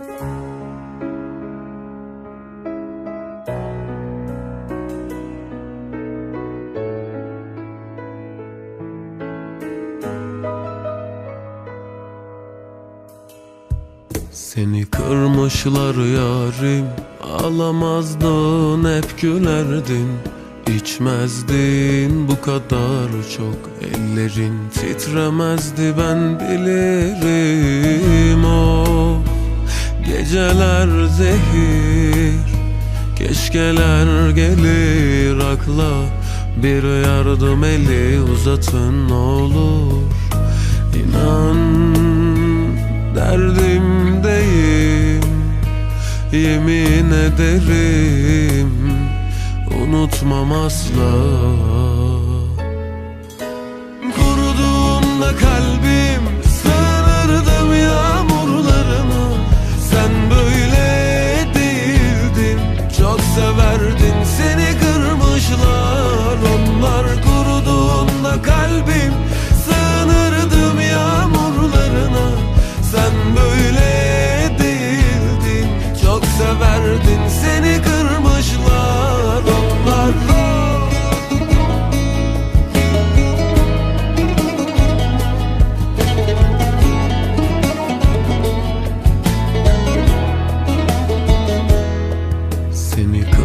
Seni kırmışlar yarim Alamazdın hep gülerdin. İçmezdin bu kadar çok Ellerin titremezdi ben bilirim. O Geceler zehir. Keşkeler gelir akla Bir yardım eli uzatın olur. İnan derdimdeyim Yemin ederim unutmam asla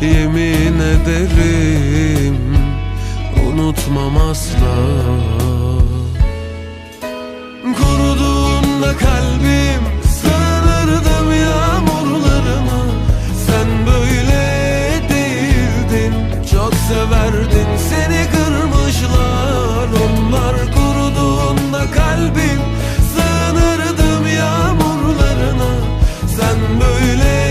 Yemin ederim unutmam asla. Kuruduğunda kalbim sığınırdım yağmurlarına Sen böyle değildin çok severdin seni kırmışlar. Onlar kuruduğunda kalbim sığınırdım yağmurlarına. Sen böyle